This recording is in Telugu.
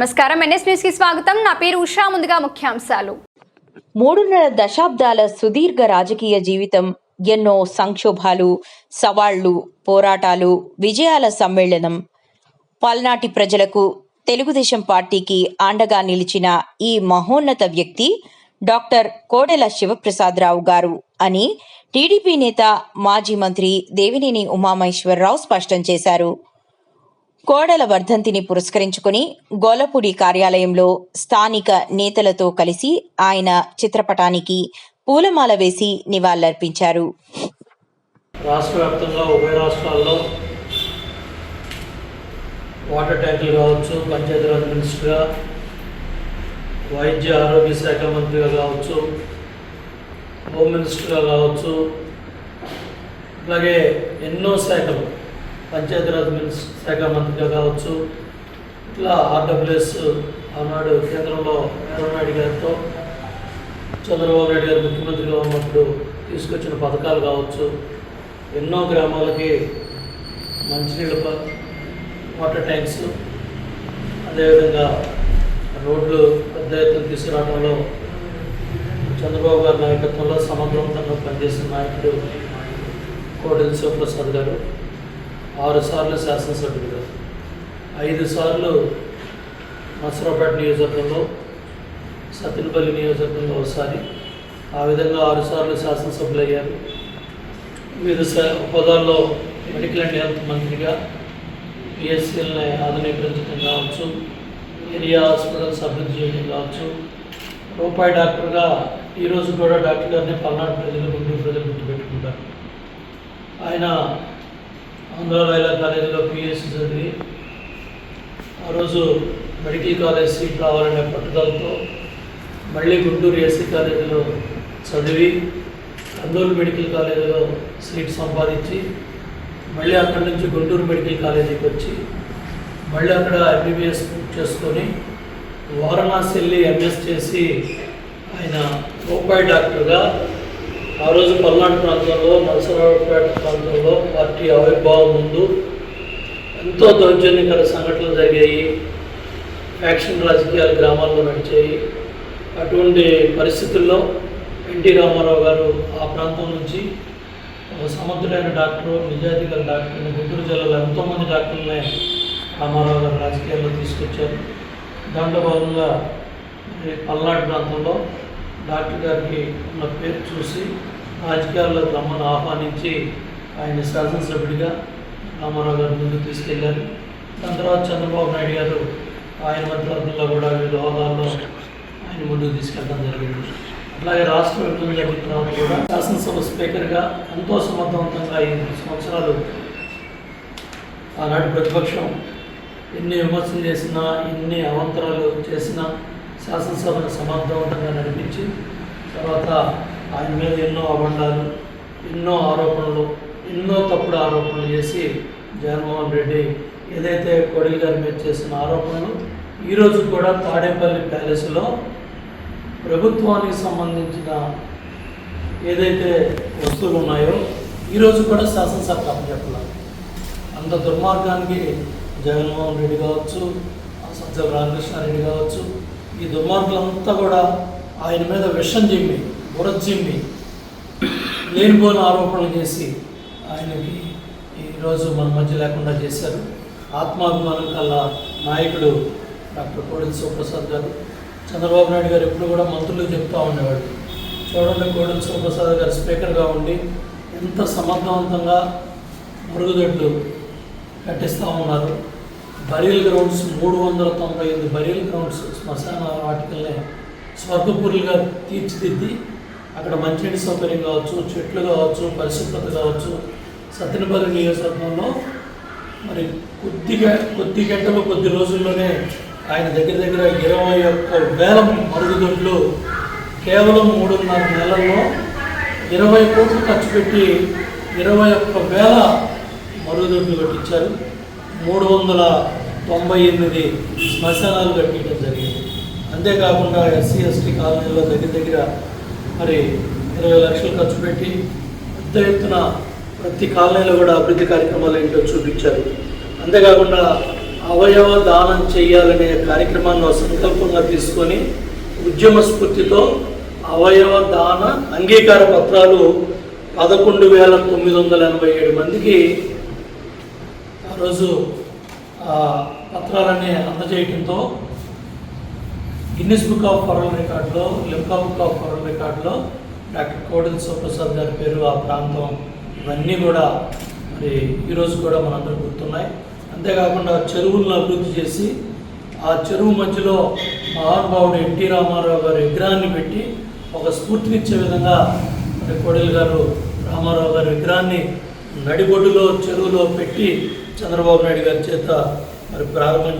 నమస్కారం. ఎన్ఎస్ న్యూస్కి స్వాగతం. నా పేరు ఉషా. ముందుగా ముఖ్యాంశాలు. మూడున్నర దశాబ్దాల సుదీర్ఘ రాజకీయ జీవితం ఎన్నో సంక్షోభాలు సవాళ్ళు పోరాటాలు విజయాల సమ్మేళనం. పల్నాటి ప్రజలకు తెలుగుదేశం పార్టీకి అండగా నిలిచిన ఈ మహోన్నత వ్యక్తి డాక్టర్ కోడెల శివప్రసాదరావు గారు అని టీడీపీ నేత మాజీ మంత్రి దేవినేని ఉమామహేశ్వరరావు స్పష్టం చేశారు. కోడల వర్ధంతిని పురస్కరించుకుని గోలపూడి కార్యాలయంలో స్థానిక నేతలతో కలిసి ఆయన చిత్రపటానికి పూలమాల వేసి నివాళులర్పించారు. రాష్ట్ర వ్యాప్తంగా ఉభయ రాష్ట్రాల్లో వాటర్ ట్యాంకులు కావచ్చు పంచాయతీరాజ్ మినిస్టర్గా వైద్య ఆరోగ్య శాఖ మంత్రిగా కావచ్చు హోమ్ మినిస్టర్గా కావచ్చు అలాగే ఎన్నో శాఖలు పంచాయతీరాజ్ శాఖ మంత్రిగా కావచ్చు ఇట్లా ఆర్డబ్ల్యూఎస్ ఆనాడు కేంద్రంలో నాయుడు గారితో చంద్రబాబు నాయుడు గారు ముఖ్యమంత్రిగా ఉన్నప్పుడు తీసుకొచ్చిన పథకాలు కావచ్చు ఎన్నో గ్రామాలకి మంచినీళ్ళ ప- వాటర్ ట్యాంక్స్ అదేవిధంగా రోడ్లు పెద్ద ఎత్తున తీసుకురావడంలో చంద్రబాబు గారి నాయకత్వంలో సమగ్రవంతంగా పనిచేసిన నాయకుడు కోటెల శివప్రసాద్ గారు. ఆరు సార్లు శాసనసభ్యులుగా ఐదు సార్లు నసరాపేట నియోజకవర్గంలో సత్తులపల్లి నియోజకవర్గంలో ఒకసారి ఆ విధంగా ఆరు సార్లు శాసనసభ్యులు అయ్యారు వివిధ హోదాల్లో మెడికల్ అండ్ హెల్త్ మంత్రిగా పిఎస్సీలని ఆధునీకరించడం కావచ్చు ఏరియా హాస్పిటల్స్ అభివృద్ధి చేయడం కావచ్చు. రూపాయి డాక్టర్గా ఈరోజు కూడా డాక్టర్ గారిని పల్నాడు ప్రజలు గుంటూరు ప్రజలు గుర్తుపెట్టుకుంటారు. ఆయన ఆంధ్ర లైలా కాలేజీలో పిఎస్సీ చదివి ఆ రోజు మెడికల్ కాలేజ్ సీట్ రావాలనే పట్టుదలతో మళ్ళీ గుంటూరు ఎస్సీ కాలేజీలో చదివి కందూరు మెడికల్ కాలేజీలో సీట్ సంపాదించి మళ్ళీ అక్కడి నుంచి గుంటూరు మెడికల్ కాలేజీకి వచ్చి మళ్ళీ అక్కడ ఎంబీబీఎస్ బుక్ చేసుకొని వారణాసి వెళ్ళి ఎంఎస్ చేసి ఆయన రూపాయి డాక్టర్గా ఆ రోజు పల్నాడు ప్రాంతంలో నరసరావుపేట ప్రాంతంలో పార్టీ ఆవిర్భావం ముందు ఎంతో దౌర్జన్యకర సంఘటనలు జరిగాయి. యాక్షన్ రాజకీయాలు గ్రామాల్లో నడిచాయి. అటువంటి పరిస్థితుల్లో ఎన్టీ రామారావు గారు ఆ ప్రాంతం నుంచి ఒక సమర్థుడైన డాక్టర్ నిజాయితీ గల డాక్టర్ని గుంటూరు జిల్లాలో ఎంతోమంది డాక్టర్లనే రామారావు గారు రాజకీయాల్లో తీసుకొచ్చారు. దాంట్లో భాగంగా పల్నాడు ప్రాంతంలో డాక్టర్ గారికి ఉన్న పేరు చూసి రాజకీయాల్లో రమ్మని ఆహ్వానించి ఆయన శాసనసభ్యుడిగా రామారావు గారు ముందుకు తీసుకెళ్ళారు. దాని తర్వాత చంద్రబాబు నాయుడు గారు ఆయన మంత్రివర్గంలో కూడా వివిధ హోదాల్లో ఆయన ముందుకు తీసుకెళ్ళడం జరిగింది. అలాగే రాష్ట్ర విభజన జరిగిన తర్వాత కూడా శాసనసభ స్పీకర్గా ఎంతో సమర్థవంతంగా ఐదు సంవత్సరాలు ఆనాటి ప్రతిపక్షం ఎన్ని విమర్శలు చేసినా ఎన్ని అవంతరాలు చేసినా శాసనసభను సమర్థవంతంగా నడిపించి తర్వాత ఆయన మీద ఎన్నో అబండాలు ఎన్నో ఆరోపణలు ఎన్నో తప్పుడు ఆరోపణలు చేసి జగన్మోహన్ రెడ్డి ఏదైతే కొడిలి గారి మీద చేసిన ఆరోపణలు ఈరోజు కూడా తాడేపల్లి ప్యాలెస్లో ప్రభుత్వానికి సంబంధించిన ఏదైతే వస్తువులు ఉన్నాయో ఈరోజు కూడా శాసనసభ అప్పచెప్పాలి. అంత దుర్మార్గానికి జగన్మోహన్ రెడ్డి కావచ్చు సజ్జల రామకృష్ణారెడ్డి కావచ్చు ఈ దుర్మార్గులంతా కూడా ఆయన మీద విషం చిమ్మి బురద లేనిపోని ఆరోపణలు చేసి ఆయనకి ఈరోజు మన మధ్య లేకుండా చేశారు. ఆత్మాభిమానం కల్లా నాయకుడు డాక్టర్ కోడెల శివప్రసాద్ గారు. చంద్రబాబు నాయుడు గారు ఎప్పుడు కూడా మంత్రులు చెప్తూ ఉండేవాడు. చూడండి కోడెల శివప్రసాద్ గారు స్పీకర్గా ఉండి ఎంత సమర్థవంతంగా మరుగుదొడ్లు కట్టిస్తూ ఉన్నారు. బరియల్ గ్రౌండ్స్ మూడు వందల తొంభై ఐదు బరియల్ గ్రౌండ్స్ శ్మశాన వాటికల్ని స్వర్గపురులుగా తీర్చిదిద్ది అక్కడ మంచినీటి సౌకర్యం కావచ్చు చెట్లు కావచ్చు పరిశుభ్రత కావచ్చు సత్యనపల్లి నియోజకవర్గంలో మరి కొద్దిగా కొద్ది గంటలు కొద్ది రోజుల్లోనే ఆయన దగ్గర దగ్గర ఇరవై ఒక్క వేల మరుగుదొడ్లు కేవలం మూడున్నర నెలల్లో ఇరవై కోట్లు ఖర్చు పెట్టి ఇరవై ఒక్క వేల మరుగుదొడ్లు కట్టించారు. మూడు వందల తొంభై ఎనిమిది శ్మశానాలు కట్టించడం జరిగింది. అంతేకాకుండా ఎస్సీ ఎస్టీ కాలనీలో దగ్గర దగ్గర మరి ఇరవై లక్షలు ఖర్చు పెట్టి పెద్ద ఎత్తున ప్రతి కాలనీలో కూడా అభివృద్ధి కార్యక్రమాలు ఏంటో చూపించారు. అంతేకాకుండా అవయవ దానం చేయాలనే కార్యక్రమాన్ని సంకల్పంగా తీసుకొని ఉద్యమ స్ఫూర్తితో అవయవ దాన అంగీకార పత్రాలు పదకొండు వేల తొమ్మిది వందల ఎనభై ఏడు మందికి రోజు ఆ పత్రాలన్నీ అందజేయడంతో గిన్నిస్ బుక్ ఆఫ్ వరల్డ్ రికార్డులో లిమ్కా బుక్ ఆఫ్ వరల్డ్ రికార్డులో డాక్టర్ కోడెల సుప్రసాద్ గారి పేరు ఆ ప్రాంతం ఇవన్నీ కూడా మరి ఈరోజు కూడా మనందరూ గుర్తున్నాయి. అంతేకాకుండా చెరువులను అభివృద్ధి చేసి ఆ చెరువు మధ్యలో మహానుభావుడు ఎన్టీ రామారావు గారి విగ్రహాన్ని పెట్టి ఒక స్ఫూర్తినిచ్చే విధంగా మరి కోడెల గారు రామారావు గారి విగ్రహాన్ని నడిబొడ్డులో చెరువులో పెట్టి చంద్రబాబు నాయుడు గారి చేత మరి ప్రారంభం